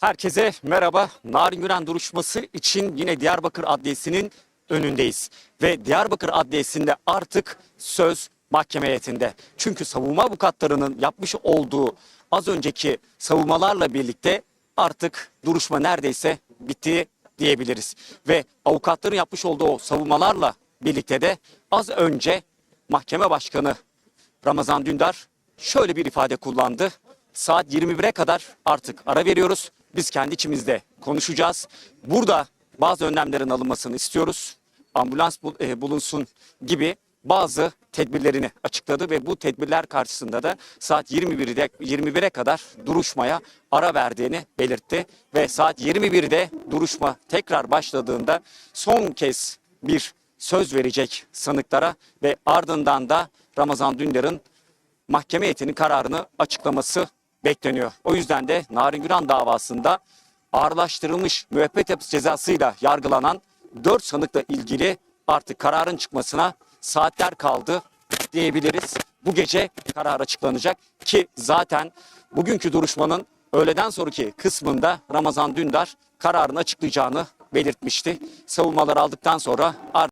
Herkese merhaba. Narin Güren duruşması için yine Diyarbakır Adliyesi'nin önündeyiz. Ve Diyarbakır Adliyesi'nde artık söz mahkeme heyetinde. Çünkü savunma avukatlarının yapmış olduğu az önceki savunmalarla birlikte artık duruşma neredeyse bitti diyebiliriz. Ve avukatların yapmış olduğu o savunmalarla birlikte de az önce mahkeme başkanı Ramazan Dündar şöyle bir ifade kullandı. Saat 21'e kadar artık ara veriyoruz. Biz kendi içimizde konuşacağız. Burada bazı önlemlerin alınmasını istiyoruz. Ambulans bul- e, bulunsun gibi bazı tedbirlerini açıkladı ve bu tedbirler karşısında da saat 21'de 21'e kadar duruşmaya ara verdiğini belirtti ve saat 21'de duruşma tekrar başladığında son kez bir söz verecek sanıklara ve ardından da Ramazan Dündar'ın mahkeme heyetinin kararını açıklaması bekleniyor. O yüzden de Narin Güran davasında ağırlaştırılmış müebbet hapis cezasıyla yargılanan 4 sanıkla ilgili artık kararın çıkmasına saatler kaldı diyebiliriz. Bu gece karar açıklanacak ki zaten bugünkü duruşmanın öğleden sonraki kısmında Ramazan Dündar kararını açıklayacağını belirtmişti. Savunmaları aldıktan sonra artık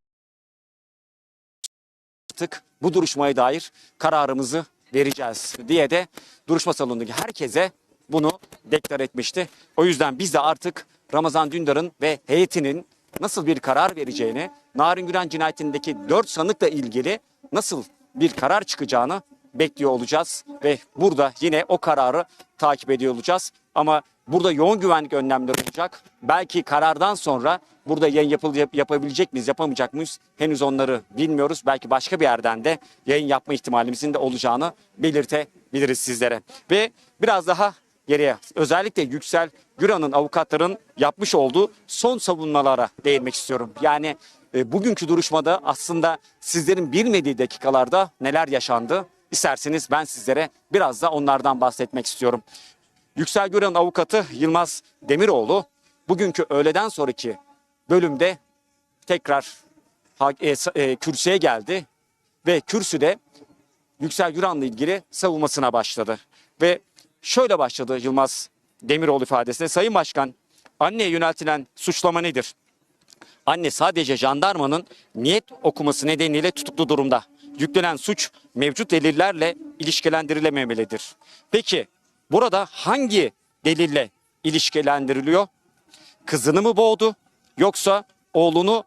bu duruşmaya dair kararımızı vereceğiz diye de duruşma salonundaki herkese bunu deklar etmişti. O yüzden biz de artık Ramazan Dündar'ın ve heyetinin nasıl bir karar vereceğini, Narin Güren cinayetindeki 4 sanıkla ilgili nasıl bir karar çıkacağını bekliyor olacağız ve burada yine o kararı takip ediyor olacağız. Ama burada yoğun güvenlik önlemleri olacak. Belki karardan sonra burada yayın yapıl yap- yapabilecek miyiz, yapamayacak mıyız? Henüz onları bilmiyoruz. Belki başka bir yerden de yayın yapma ihtimalimizin de olacağını belirtebiliriz sizlere. Ve biraz daha geriye özellikle Yüksel Güran'ın avukatların yapmış olduğu son savunmalara değinmek istiyorum. Yani e, bugünkü duruşmada aslında sizlerin bilmediği dakikalarda neler yaşandı? İsterseniz ben sizlere biraz da onlardan bahsetmek istiyorum. Yüksel Güran'ın avukatı Yılmaz Demiroğlu bugünkü öğleden sonraki bölümde tekrar e, e, kürsüye geldi ve kürsüde Yüksel Güran'la ilgili savunmasına başladı. Ve şöyle başladı Yılmaz Demiroğlu ifadesine. Sayın Başkan, anneye yöneltilen suçlama nedir? Anne sadece jandarmanın niyet okuması nedeniyle tutuklu durumda. Yüklenen suç mevcut delillerle ilişkilendirilememelidir. Peki burada hangi delille ilişkilendiriliyor? Kızını mı boğdu yoksa oğlunu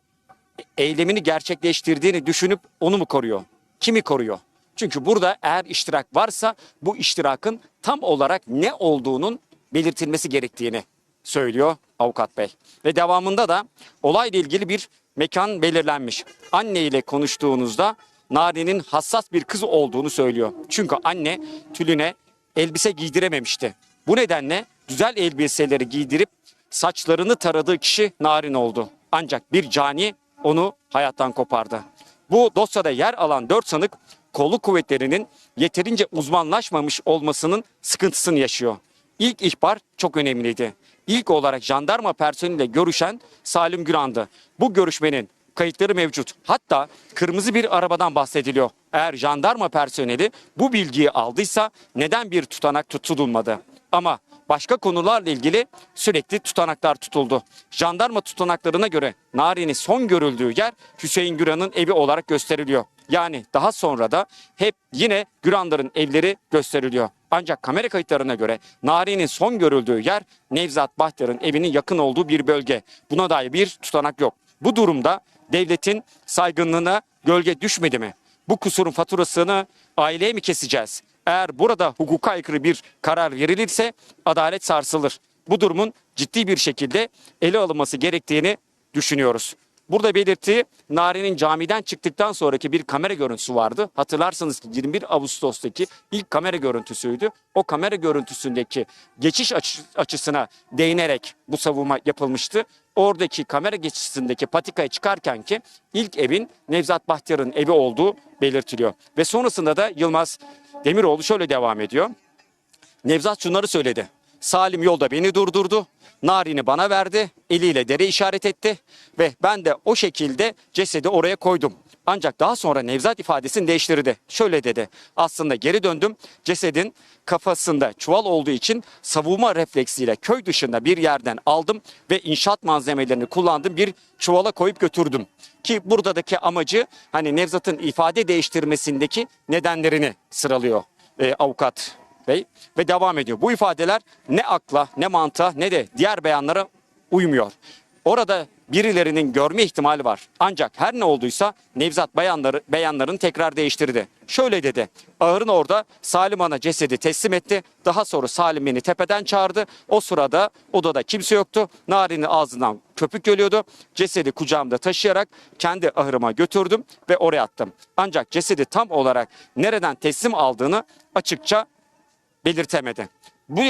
eylemini gerçekleştirdiğini düşünüp onu mu koruyor? Kimi koruyor? Çünkü burada eğer iştirak varsa bu iştirakın tam olarak ne olduğunun belirtilmesi gerektiğini söylüyor avukat bey. Ve devamında da olayla ilgili bir mekan belirlenmiş. Anne ile konuştuğunuzda Nari'nin hassas bir kız olduğunu söylüyor. Çünkü anne Tülüne elbise giydirememişti. Bu nedenle güzel elbiseleri giydirip saçlarını taradığı kişi Narin oldu. Ancak bir cani onu hayattan kopardı. Bu dosyada yer alan 4 sanık kolluk kuvvetlerinin yeterince uzmanlaşmamış olmasının sıkıntısını yaşıyor. İlk ihbar çok önemliydi. İlk olarak jandarma personeliyle görüşen Salim Güran'dı. Bu görüşmenin kayıtları mevcut. Hatta kırmızı bir arabadan bahsediliyor. Eğer jandarma personeli bu bilgiyi aldıysa neden bir tutanak tutulmadı? Ama başka konularla ilgili sürekli tutanaklar tutuldu. Jandarma tutanaklarına göre Nari'nin son görüldüğü yer Hüseyin Güran'ın evi olarak gösteriliyor. Yani daha sonra da hep yine Güranların evleri gösteriliyor. Ancak kamera kayıtlarına göre Nari'nin son görüldüğü yer Nevzat Bahtiyar'ın evinin yakın olduğu bir bölge. Buna dair bir tutanak yok. Bu durumda devletin saygınlığına gölge düşmedi mi? Bu kusurun faturasını aileye mi keseceğiz? Eğer burada hukuka aykırı bir karar verilirse adalet sarsılır. Bu durumun ciddi bir şekilde ele alınması gerektiğini düşünüyoruz. Burada belirttiği Nari'nin camiden çıktıktan sonraki bir kamera görüntüsü vardı. Hatırlarsanız ki 21 Ağustos'taki ilk kamera görüntüsüydü. O kamera görüntüsündeki geçiş açı- açısına değinerek bu savunma yapılmıştı. Oradaki kamera geçişindeki patikaya çıkarken ki ilk evin Nevzat Bahtiyar'ın evi olduğu belirtiliyor. Ve sonrasında da Yılmaz Demiroğlu şöyle devam ediyor. Nevzat şunları söyledi. Salim yolda beni durdurdu. Narin'i bana verdi. Eliyle dere işaret etti. Ve ben de o şekilde cesedi oraya koydum. Ancak daha sonra Nevzat ifadesini değiştirdi. Şöyle dedi. Aslında geri döndüm. Cesedin kafasında çuval olduğu için savunma refleksiyle köy dışında bir yerden aldım ve inşaat malzemelerini kullandım. Bir çuvala koyup götürdüm. Ki buradaki amacı hani Nevzat'ın ifade değiştirmesindeki nedenlerini sıralıyor e, avukat bey ve devam ediyor. Bu ifadeler ne akla ne mantığa ne de diğer beyanlara uymuyor. Orada birilerinin görme ihtimali var. Ancak her ne olduysa Nevzat beyanları, beyanlarını tekrar değiştirdi. Şöyle dedi. Ağırın orada Salim Han'a cesedi teslim etti. Daha sonra Salim beni tepeden çağırdı. O sırada odada kimse yoktu. Nari'nin ağzından köpük geliyordu. Cesedi kucağımda taşıyarak kendi ahırıma götürdüm ve oraya attım. Ancak cesedi tam olarak nereden teslim aldığını açıkça belirtemedi. Bu,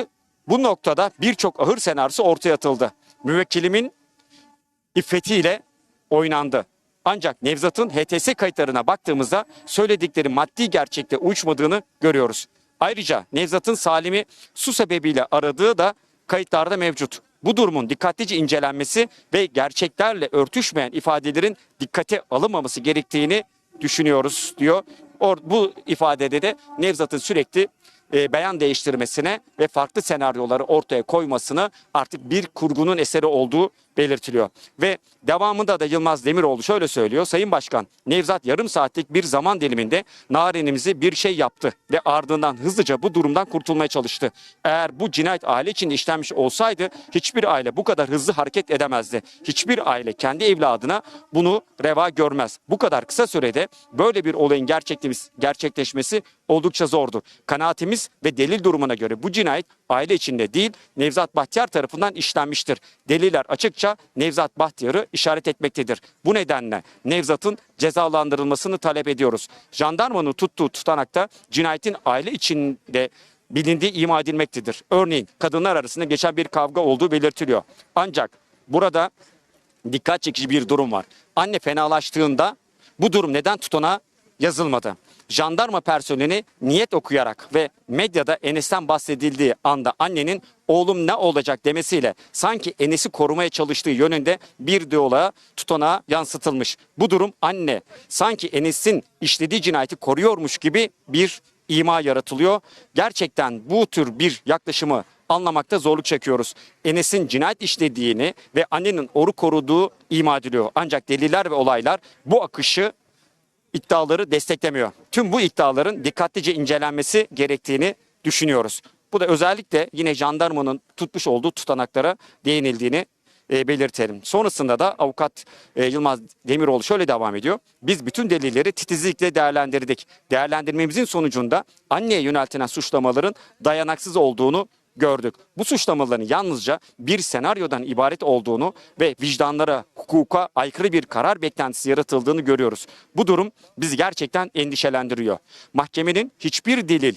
bu noktada birçok ahır senaryosu ortaya atıldı. Müvekkilimin iffetiyle oynandı. Ancak Nevzat'ın HTS kayıtlarına baktığımızda söyledikleri maddi gerçekte uyuşmadığını görüyoruz. Ayrıca Nevzat'ın Salim'i su sebebiyle aradığı da kayıtlarda mevcut. Bu durumun dikkatlice incelenmesi ve gerçeklerle örtüşmeyen ifadelerin dikkate alınmaması gerektiğini düşünüyoruz diyor. Or, bu ifadede de Nevzat'ın sürekli e, beyan değiştirmesine ve farklı senaryoları ortaya koymasını artık bir kurgunun eseri olduğu belirtiliyor. Ve devamında da Yılmaz Demiroğlu şöyle söylüyor. Sayın Başkan Nevzat yarım saatlik bir zaman diliminde Narin'imizi bir şey yaptı ve ardından hızlıca bu durumdan kurtulmaya çalıştı. Eğer bu cinayet aile içinde işlenmiş olsaydı hiçbir aile bu kadar hızlı hareket edemezdi. Hiçbir aile kendi evladına bunu reva görmez. Bu kadar kısa sürede böyle bir olayın gerçekleşmesi oldukça zordur. Kanaatimiz ve delil durumuna göre bu cinayet aile içinde değil Nevzat Bahtiyar tarafından işlenmiştir. Deliller açıkça Nevzat Bahtiyar'ı işaret etmektedir. Bu nedenle Nevzat'ın cezalandırılmasını talep ediyoruz. Jandarmanın tuttuğu tutanakta cinayetin aile içinde bilindiği ima edilmektedir. Örneğin kadınlar arasında geçen bir kavga olduğu belirtiliyor. Ancak burada dikkat çekici bir durum var. Anne fenalaştığında bu durum neden tutana yazılmadı? Jandarma personeli niyet okuyarak ve medyada Enes'ten bahsedildiği anda annenin oğlum ne olacak demesiyle sanki Enes'i korumaya çalıştığı yönünde bir diyaloğa tutanağa yansıtılmış. Bu durum anne sanki Enes'in işlediği cinayeti koruyormuş gibi bir ima yaratılıyor. Gerçekten bu tür bir yaklaşımı anlamakta zorluk çekiyoruz. Enes'in cinayet işlediğini ve annenin oru koruduğu ima ediliyor. Ancak deliller ve olaylar bu akışı iddiaları desteklemiyor. Tüm bu iddiaların dikkatlice incelenmesi gerektiğini düşünüyoruz. Bu da özellikle yine jandarmanın tutmuş olduğu tutanaklara değinildiğini e, belirtelim. Sonrasında da avukat e, Yılmaz Demiroğlu şöyle devam ediyor. Biz bütün delilleri titizlikle değerlendirdik. Değerlendirmemizin sonucunda anneye yöneltilen suçlamaların dayanaksız olduğunu gördük. Bu suçlamaların yalnızca bir senaryodan ibaret olduğunu ve vicdanlara, hukuka aykırı bir karar beklentisi yaratıldığını görüyoruz. Bu durum bizi gerçekten endişelendiriyor. Mahkemenin hiçbir delil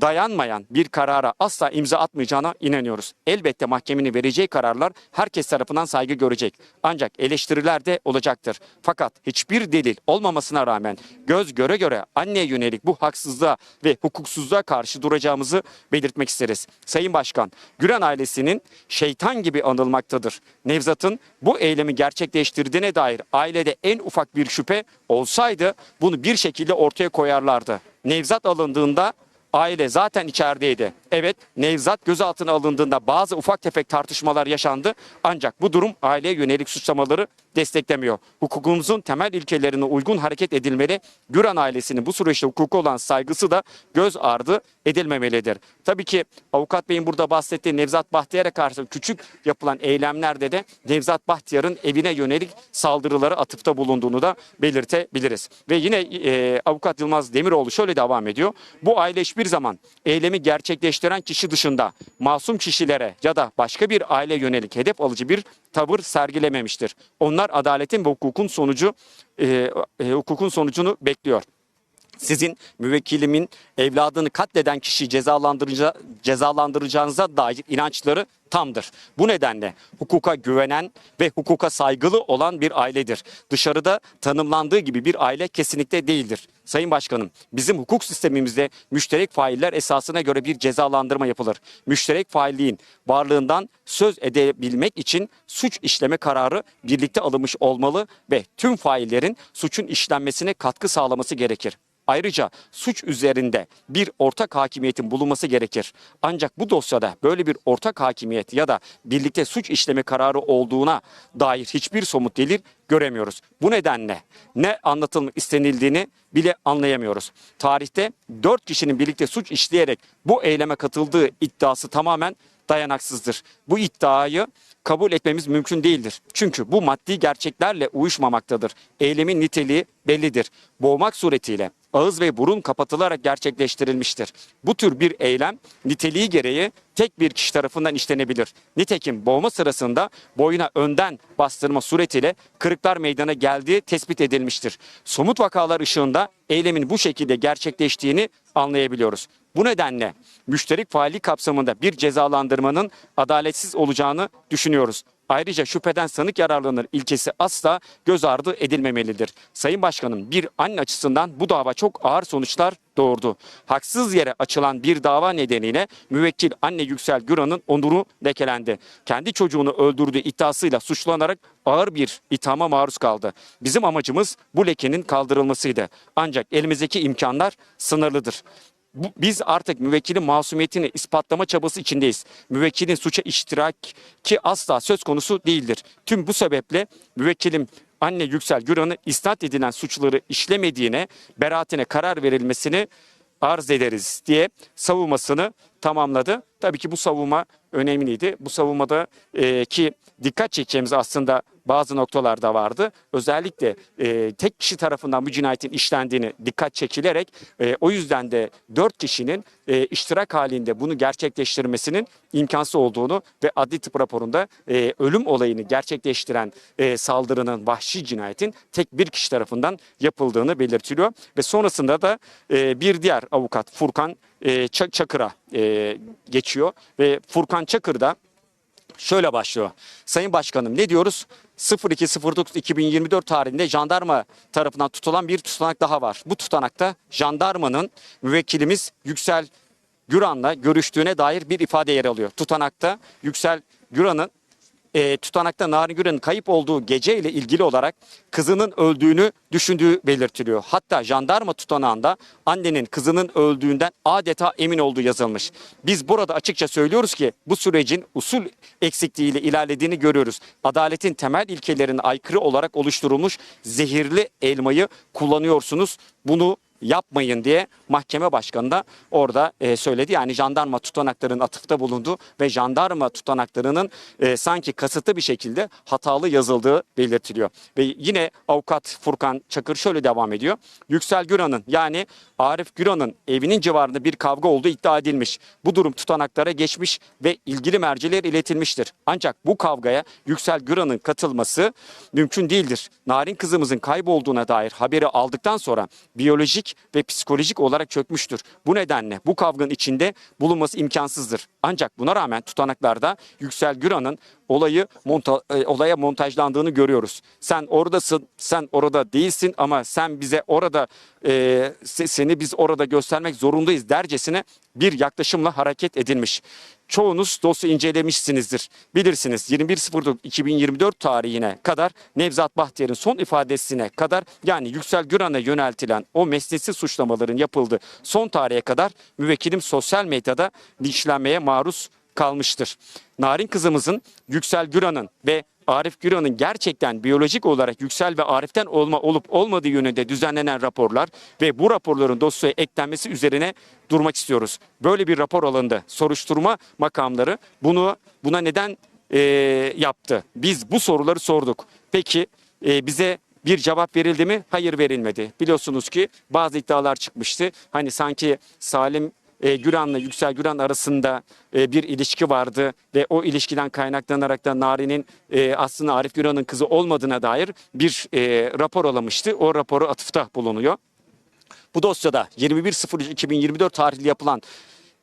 dayanmayan bir karara asla imza atmayacağına inanıyoruz. Elbette mahkemenin vereceği kararlar herkes tarafından saygı görecek. Ancak eleştiriler de olacaktır. Fakat hiçbir delil olmamasına rağmen göz göre göre anneye yönelik bu haksızlığa ve hukuksuzluğa karşı duracağımızı belirtmek isteriz. Sayın Başkan, Gülen ailesinin şeytan gibi anılmaktadır. Nevzat'ın bu eylemi gerçekleştirdiğine dair ailede en ufak bir şüphe olsaydı bunu bir şekilde ortaya koyarlardı. Nevzat alındığında aile zaten içerideydi. Evet Nevzat gözaltına alındığında bazı ufak tefek tartışmalar yaşandı. Ancak bu durum aileye yönelik suçlamaları desteklemiyor. Hukukumuzun temel ilkelerine uygun hareket edilmeli. Güran ailesinin bu süreçte hukuku olan saygısı da göz ardı edilmemelidir. Tabii ki avukat beyin burada bahsettiği Nevzat Bahtiyar'a karşı küçük yapılan eylemlerde de Nevzat Bahtiyar'ın evine yönelik saldırıları atıfta bulunduğunu da belirtebiliriz. Ve yine e, avukat Yılmaz Demiroğlu şöyle devam ediyor. Bu aile hiçbir zaman eylemi gerçekleştiren kişi dışında masum kişilere ya da başka bir aile yönelik hedef alıcı bir tavır sergilememiştir. Onlar adaletin ve hukukun sonucu e, e, hukukun sonucunu bekliyor. sizin müvekkilimin evladını katleden kişiyi cezalandıraca, cezalandıracağınıza dair inançları tamdır. Bu nedenle hukuka güvenen ve hukuka saygılı olan bir ailedir. Dışarıda tanımlandığı gibi bir aile kesinlikle değildir. Sayın Başkanım, bizim hukuk sistemimizde müşterek failler esasına göre bir cezalandırma yapılır. Müşterek failliğin varlığından söz edebilmek için suç işleme kararı birlikte alınmış olmalı ve tüm faillerin suçun işlenmesine katkı sağlaması gerekir. Ayrıca suç üzerinde bir ortak hakimiyetin bulunması gerekir. Ancak bu dosyada böyle bir ortak hakimiyet ya da birlikte suç işleme kararı olduğuna dair hiçbir somut delil göremiyoruz. Bu nedenle ne anlatılmak istenildiğini bile anlayamıyoruz. Tarihte dört kişinin birlikte suç işleyerek bu eyleme katıldığı iddiası tamamen dayanaksızdır. Bu iddiayı kabul etmemiz mümkün değildir. Çünkü bu maddi gerçeklerle uyuşmamaktadır. Eylemin niteliği bellidir. Boğmak suretiyle ağız ve burun kapatılarak gerçekleştirilmiştir. Bu tür bir eylem niteliği gereği tek bir kişi tarafından işlenebilir. Nitekim boğma sırasında boyuna önden bastırma suretiyle kırıklar meydana geldiği tespit edilmiştir. Somut vakalar ışığında eylemin bu şekilde gerçekleştiğini anlayabiliyoruz. Bu nedenle müşterik faillik kapsamında bir cezalandırmanın adaletsiz olacağını düşünüyoruz. Ayrıca şüpheden sanık yararlanır ilkesi asla göz ardı edilmemelidir. Sayın Başkanım bir anne açısından bu dava çok ağır sonuçlar doğurdu. Haksız yere açılan bir dava nedeniyle müvekkil anne Yüksel Güran'ın onuru lekelendi. Kendi çocuğunu öldürdüğü iddiasıyla suçlanarak ağır bir ithama maruz kaldı. Bizim amacımız bu lekenin kaldırılmasıydı. Ancak elimizdeki imkanlar sınırlıdır. Biz artık müvekkilin masumiyetini ispatlama çabası içindeyiz. Müvekkilin suça iştiraki asla söz konusu değildir. Tüm bu sebeple müvekkilim anne Yüksel Güran'ı isnat edilen suçları işlemediğine, beraatine karar verilmesini arz ederiz diye savunmasını tamamladı. Tabii ki bu savunma önemliydi. Bu savunmada e, ki dikkat çekeceğimiz aslında bazı noktalarda vardı. Özellikle e, tek kişi tarafından bu cinayetin işlendiğini dikkat çekilerek e, o yüzden de dört kişinin e, iştirak halinde bunu gerçekleştirmesinin imkansız olduğunu ve adli tıp raporunda e, ölüm olayını gerçekleştiren e, saldırının vahşi cinayetin tek bir kişi tarafından yapıldığını belirtiliyor. Ve sonrasında da e, bir diğer avukat Furkan e, Ça- Çakır'a e, geçiyor ve Furkan Çakır da şöyle başlıyor. Sayın Başkanım ne diyoruz? 02.09.2024 tarihinde jandarma tarafından tutulan bir tutanak daha var. Bu tutanakta jandarmanın müvekkilimiz Yüksel Güran'la görüştüğüne dair bir ifade yer alıyor. Tutanakta Yüksel Güran'ın e, tutanakta Narin Güran'ın kayıp olduğu gece ile ilgili olarak kızının öldüğünü düşündüğü belirtiliyor. Hatta jandarma tutanağında annenin kızının öldüğünden adeta emin olduğu yazılmış. Biz burada açıkça söylüyoruz ki bu sürecin usul eksikliğiyle ilerlediğini görüyoruz. Adaletin temel ilkelerine aykırı olarak oluşturulmuş zehirli elmayı kullanıyorsunuz. Bunu yapmayın diye mahkeme başkanı da orada e, söyledi. Yani jandarma tutanaklarının atıfta bulundu ve jandarma tutanaklarının e, sanki kasıtlı bir şekilde hatalı yazıldığı belirtiliyor. Ve yine avukat Furkan Çakır şöyle devam ediyor. Yüksel Güran'ın yani Arif Güran'ın evinin civarında bir kavga olduğu iddia edilmiş. Bu durum tutanaklara geçmiş ve ilgili mercilere iletilmiştir. Ancak bu kavgaya Yüksel Güran'ın katılması mümkün değildir. Narin kızımızın kaybolduğuna dair haberi aldıktan sonra biyolojik ve psikolojik olarak çökmüştür. Bu nedenle bu kavganın içinde bulunması imkansızdır. Ancak buna rağmen tutanaklarda Yüksel Güran'ın olayı monta, e, olaya montajlandığını görüyoruz. Sen oradasın, sen orada değilsin ama sen bize orada e, se- seni biz orada göstermek zorundayız dercesine bir yaklaşımla hareket edilmiş. Çoğunuz dosya incelemişsinizdir. Bilirsiniz 21.04.2024 tarihine kadar Nevzat Bahtiyar'ın son ifadesine kadar yani Yüksel Güran'a yöneltilen o mesnetsiz suçlamaların yapıldığı son tarihe kadar müvekkilim sosyal medyada linçlenmeye maruz kalmıştır. Narin kızımızın Yüksel Güran'ın ve Arif Güran'ın gerçekten biyolojik olarak Yüksel ve Arif'ten olma olup olmadığı yönünde düzenlenen raporlar ve bu raporların dosyaya eklenmesi üzerine durmak istiyoruz. Böyle bir rapor alındı. Soruşturma makamları bunu buna neden e, yaptı? Biz bu soruları sorduk. Peki e, bize bir cevap verildi mi? Hayır verilmedi. Biliyorsunuz ki bazı iddialar çıkmıştı. Hani sanki Salim e, Güran'la Yüksel Güran arasında e, bir ilişki vardı ve o ilişkiden kaynaklanarak da Nari'nin e, aslında Arif Güran'ın kızı olmadığına dair bir e, rapor alamıştı. O raporu atıfta bulunuyor. Bu dosyada 21.03.2024 tarihli yapılan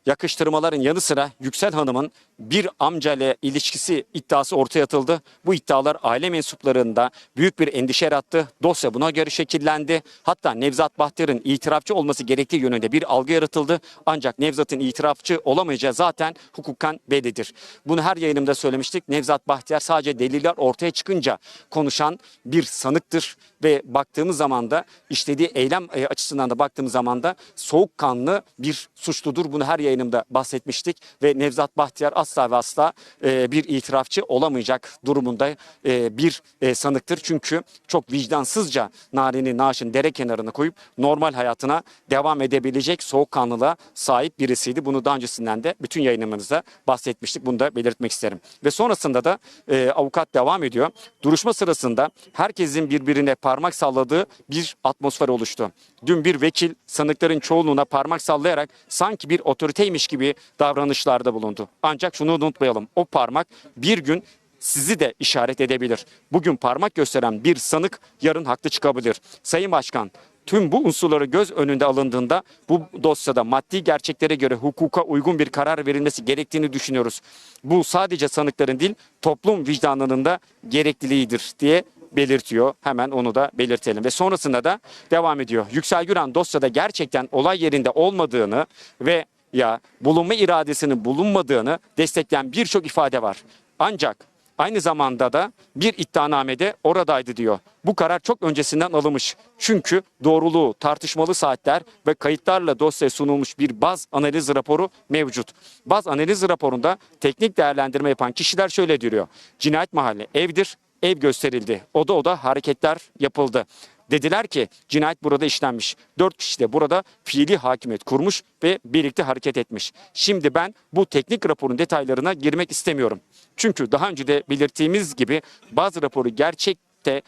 yakıştırmaların yanı sıra Yüksel Hanım'ın bir amcayla ilişkisi iddiası ortaya atıldı. Bu iddialar aile mensuplarında büyük bir endişe yarattı. Dosya buna göre şekillendi. Hatta Nevzat Bahtiyar'ın itirafçı olması gerektiği yönünde bir algı yaratıldı. Ancak Nevzat'ın itirafçı olamayacağı zaten hukuken bellidir. Bunu her yayınımda söylemiştik. Nevzat Bahtiyar sadece deliller ortaya çıkınca konuşan bir sanıktır ve baktığımız zaman da işlediği eylem e, açısından da baktığımız zaman da soğukkanlı bir suçludur. Bunu her yayınımda bahsetmiştik ve Nevzat Bahtiyar asla ve asla e, bir itirafçı olamayacak durumunda e, bir e, sanıktır. Çünkü çok vicdansızca Narin'i naaşın dere kenarına koyup normal hayatına devam edebilecek soğukkanlılığa sahip birisiydi. Bunu daha öncesinden de bütün yayınlarımızda bahsetmiştik. Bunu da belirtmek isterim. Ve sonrasında da e, avukat devam ediyor. Duruşma sırasında herkesin birbirine parmak salladığı bir atmosfer oluştu. Dün bir vekil sanıkların çoğunluğuna parmak sallayarak sanki bir otoriteymiş gibi davranışlarda bulundu. Ancak şunu unutmayalım. O parmak bir gün sizi de işaret edebilir. Bugün parmak gösteren bir sanık yarın haklı çıkabilir. Sayın Başkan tüm bu unsurları göz önünde alındığında bu dosyada maddi gerçeklere göre hukuka uygun bir karar verilmesi gerektiğini düşünüyoruz. Bu sadece sanıkların değil toplum vicdanının da gerekliliğidir diye belirtiyor. Hemen onu da belirtelim. Ve sonrasında da devam ediyor. Yüksel Güran dosyada gerçekten olay yerinde olmadığını ve ya bulunma iradesinin bulunmadığını destekleyen birçok ifade var. Ancak Aynı zamanda da bir iddianamede oradaydı diyor. Bu karar çok öncesinden alınmış. Çünkü doğruluğu tartışmalı saatler ve kayıtlarla dosyaya sunulmuş bir baz analiz raporu mevcut. Baz analiz raporunda teknik değerlendirme yapan kişiler şöyle diyor. Cinayet mahalli evdir, ev gösterildi. Oda oda hareketler yapıldı. Dediler ki cinayet burada işlenmiş. Dört kişi de burada fiili hakimiyet kurmuş ve birlikte hareket etmiş. Şimdi ben bu teknik raporun detaylarına girmek istemiyorum. Çünkü daha önce de belirttiğimiz gibi bazı raporu gerçekte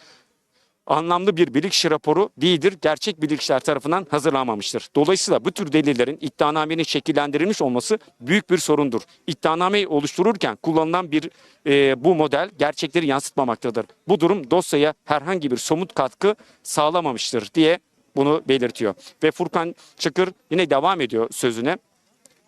anlamlı bir bilirkişi raporu değildir. Gerçek bilirkişiler tarafından hazırlanmamıştır. Dolayısıyla bu tür delillerin iddianamenin şekillendirilmiş olması büyük bir sorundur. İddianameyi oluştururken kullanılan bir e, bu model gerçekleri yansıtmamaktadır. Bu durum dosyaya herhangi bir somut katkı sağlamamıştır diye bunu belirtiyor. Ve Furkan Çakır yine devam ediyor sözüne.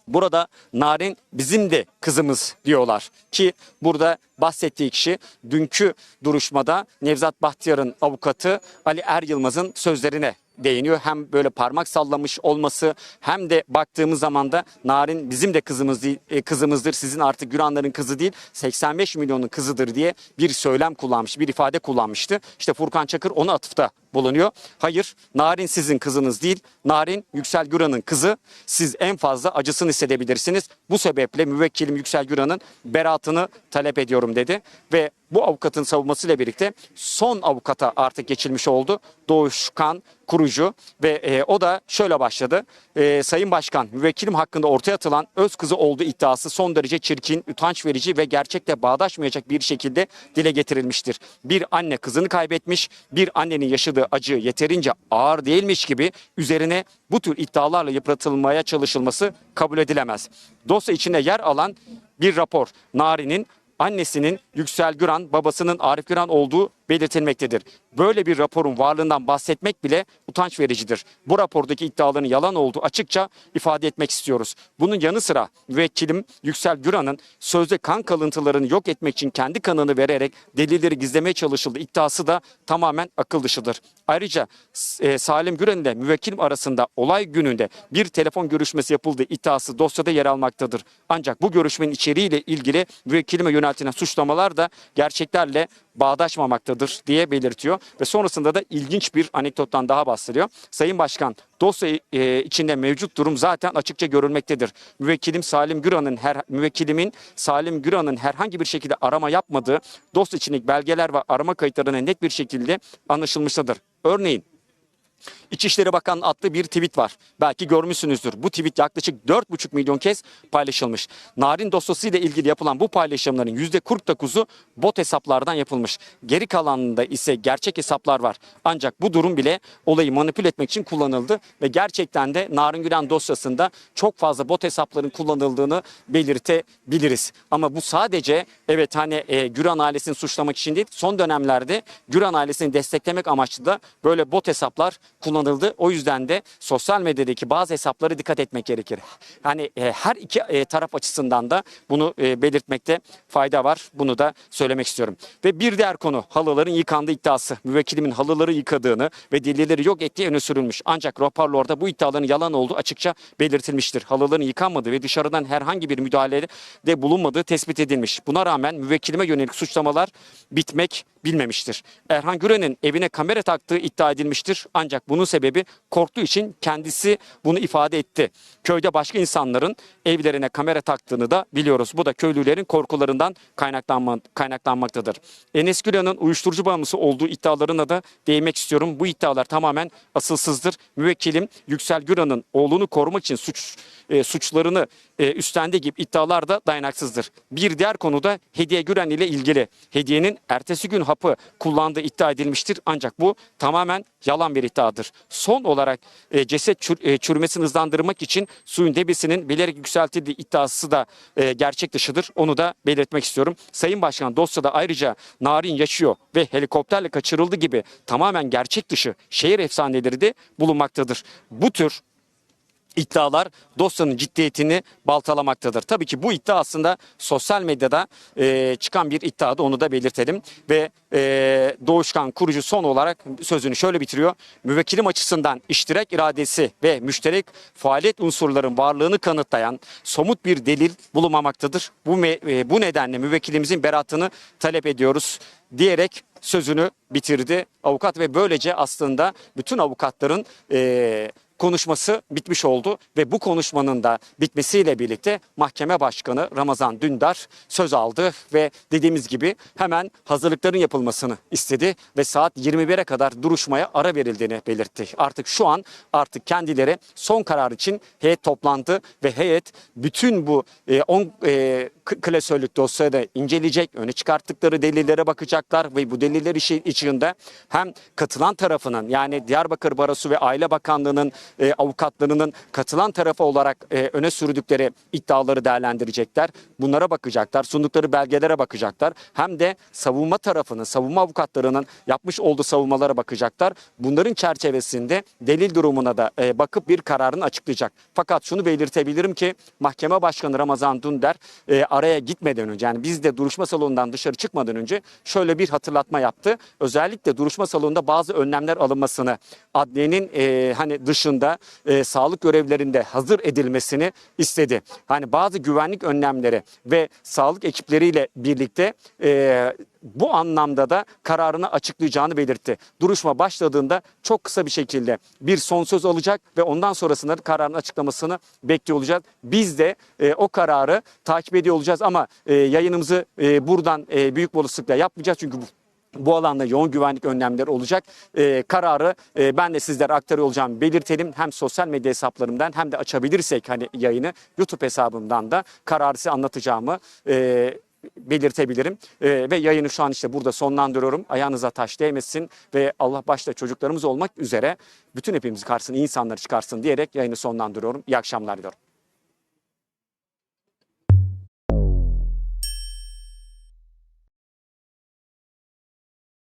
Burada Narin bizim de kızımız diyorlar ki burada bahsettiği kişi dünkü duruşmada Nevzat Bahtiyar'ın avukatı Ali Er Yılmaz'ın sözlerine değiniyor. Hem böyle parmak sallamış olması hem de baktığımız zaman da Narin bizim de kızımız değil, e, kızımızdır. Sizin artık Güranların kızı değil 85 milyonun kızıdır diye bir söylem kullanmış, bir ifade kullanmıştı. İşte Furkan Çakır ona atıfta bulunuyor. Hayır, Narin sizin kızınız değil. Narin Yüksel Güran'ın kızı. Siz en fazla acısını hissedebilirsiniz. Bu sebeple müvekkilim Yüksel Güran'ın beraatını talep ediyorum dedi ve bu avukatın savunmasıyla birlikte son avukata artık geçilmiş oldu. Doğuşkan kurucu ve e, o da şöyle başladı. E, Sayın Başkan müvekkilim hakkında ortaya atılan öz kızı olduğu iddiası son derece çirkin, utanç verici ve gerçekle bağdaşmayacak bir şekilde dile getirilmiştir. Bir anne kızını kaybetmiş, bir annenin yaşadığı acı yeterince ağır değilmiş gibi üzerine bu tür iddialarla yıpratılmaya çalışılması kabul edilemez. Dosya içinde yer alan bir rapor Nari'nin annesinin Yüksel Güran, babasının Arif Güran olduğu belirtilmektedir. Böyle bir raporun varlığından bahsetmek bile utanç vericidir. Bu rapordaki iddiaların yalan olduğu açıkça ifade etmek istiyoruz. Bunun yanı sıra müvekkilim Yüksel Güran'ın sözde kan kalıntılarını yok etmek için kendi kanını vererek delilleri gizlemeye çalışıldığı iddiası da tamamen akıl dışıdır. Ayrıca e, Salim Güran ile müvekkilim arasında olay gününde bir telefon görüşmesi yapıldığı iddiası dosyada yer almaktadır. Ancak bu görüşmenin içeriğiyle ilgili müvekkilime yöneltilen suçlamalar da gerçeklerle bağdaşmamaktadır diye belirtiyor ve sonrasında da ilginç bir anekdottan daha bahsediyor. Sayın Başkan dosya e, içinde mevcut durum zaten açıkça görülmektedir. Müvekkilim Salim Güran'ın her müvekkilimin Salim Güran'ın herhangi bir şekilde arama yapmadığı dosya içindeki belgeler ve arama kayıtlarına net bir şekilde anlaşılmıştadır. Örneğin İçişleri Bakanı adlı bir tweet var. Belki görmüşsünüzdür. Bu tweet yaklaşık 4,5 milyon kez paylaşılmış. Narin dosyası ile ilgili yapılan bu paylaşımların %49'u bot hesaplardan yapılmış. Geri kalanında ise gerçek hesaplar var. Ancak bu durum bile olayı manipüle etmek için kullanıldı ve gerçekten de Narin Gülen dosyasında çok fazla bot hesapların kullanıldığını belirtebiliriz. Ama bu sadece evet hani e, Güran ailesini suçlamak için değil son dönemlerde Güran ailesini desteklemek amaçlı da böyle bot hesaplar kullanıldı. O yüzden de sosyal medyadaki bazı hesaplara dikkat etmek gerekir. Yani e, her iki e, taraf açısından da bunu e, belirtmekte fayda var. Bunu da söylemek istiyorum. Ve bir diğer konu halıların yıkandığı iddiası. Müvekkilimin halıları yıkadığını ve delilleri yok ettiği öne sürülmüş. Ancak raporlarda bu iddiaların yalan olduğu açıkça belirtilmiştir. Halıların yıkanmadığı ve dışarıdan herhangi bir müdahalede bulunmadığı tespit edilmiş. Buna rağmen müvekkilime yönelik suçlamalar bitmek bilmemiştir. Erhan Güren'in evine kamera taktığı iddia edilmiştir. Ancak bunun sebebi korktuğu için kendisi bunu ifade etti. Köyde başka insanların evlerine kamera taktığını da biliyoruz. Bu da köylülerin korkularından kaynaklanma, kaynaklanmaktadır. Enes Güren'in uyuşturucu bağımlısı olduğu iddialarına da değinmek istiyorum. Bu iddialar tamamen asılsızdır. Müvekkilim Yüksel Güran'ın oğlunu korumak için suç e, suçlarını e, üstlendiği gibi iddialar da dayanaksızdır. Bir diğer konu da Hediye Güren ile ilgili. Hediyenin ertesi gün hapı kullandığı iddia edilmiştir. Ancak bu tamamen yalan bir iddiadır. Son olarak e, ceset çür, e, çürümesini hızlandırmak için suyun debisinin bilerek yükseltildiği iddiası da e, gerçek dışıdır. Onu da belirtmek istiyorum. Sayın Başkan dosyada ayrıca Narin yaşıyor ve helikopterle kaçırıldı gibi tamamen gerçek dışı şehir efsaneleri de bulunmaktadır. Bu tür iddialar dosyanın ciddiyetini baltalamaktadır. Tabii ki bu iddia aslında sosyal medyada e, çıkan bir iddiadı onu da belirtelim. Ve e, Doğuşkan kurucu son olarak sözünü şöyle bitiriyor. Müvekkilim açısından iştirak iradesi ve müşterek faaliyet unsurların varlığını kanıtlayan somut bir delil bulunmamaktadır. Bu, e, bu nedenle müvekkilimizin beratını talep ediyoruz diyerek sözünü bitirdi avukat ve böylece aslında bütün avukatların e, konuşması bitmiş oldu ve bu konuşmanın da bitmesiyle birlikte mahkeme başkanı Ramazan Dündar söz aldı ve dediğimiz gibi hemen hazırlıkların yapılmasını istedi ve saat 21'e kadar duruşmaya ara verildiğini belirtti. Artık şu an artık kendileri son karar için heyet toplandı ve heyet bütün bu 10 e, k- klasörlük dosyayı da inceleyecek, öne çıkarttıkları delillere bakacaklar ve bu deliller işi içinde hem katılan tarafının yani Diyarbakır Barosu ve Aile Bakanlığı'nın e, avukatlarının katılan tarafı olarak e, öne sürdükleri iddiaları değerlendirecekler. Bunlara bakacaklar, sundukları belgelere bakacaklar. Hem de savunma tarafının, savunma avukatlarının yapmış olduğu savunmalara bakacaklar. Bunların çerçevesinde delil durumuna da e, bakıp bir kararını açıklayacak. Fakat şunu belirtebilirim ki Mahkeme Başkanı Ramazan Dünder e, araya gitmeden önce yani biz de duruşma salonundan dışarı çıkmadan önce şöyle bir hatırlatma yaptı. Özellikle duruşma salonunda bazı önlemler alınmasını, adliyenin e, hani dışında e, sağlık görevlerinde hazır edilmesini istedi. Hani bazı güvenlik önlemleri ve sağlık ekipleriyle birlikte e, bu anlamda da kararını açıklayacağını belirtti. Duruşma başladığında çok kısa bir şekilde bir son söz alacak ve ondan sonrasında kararın açıklamasını bekliyor olacağız. Biz de e, o kararı takip ediyor olacağız ama e, yayınımızı e, buradan e, büyük olasılıkla yapmayacağız çünkü bu bu alanda yoğun güvenlik önlemleri olacak. Ee, kararı e, ben de sizlere aktarıyor olacağımı belirtelim. Hem sosyal medya hesaplarımdan hem de açabilirsek hani yayını YouTube hesabımdan da kararı size anlatacağımı e, belirtebilirim. E, ve yayını şu an işte burada sonlandırıyorum. Ayağınıza taş değmesin ve Allah başta çocuklarımız olmak üzere bütün hepimizi karşısına iyi insanları çıkarsın diyerek yayını sonlandırıyorum. İyi akşamlar diliyorum.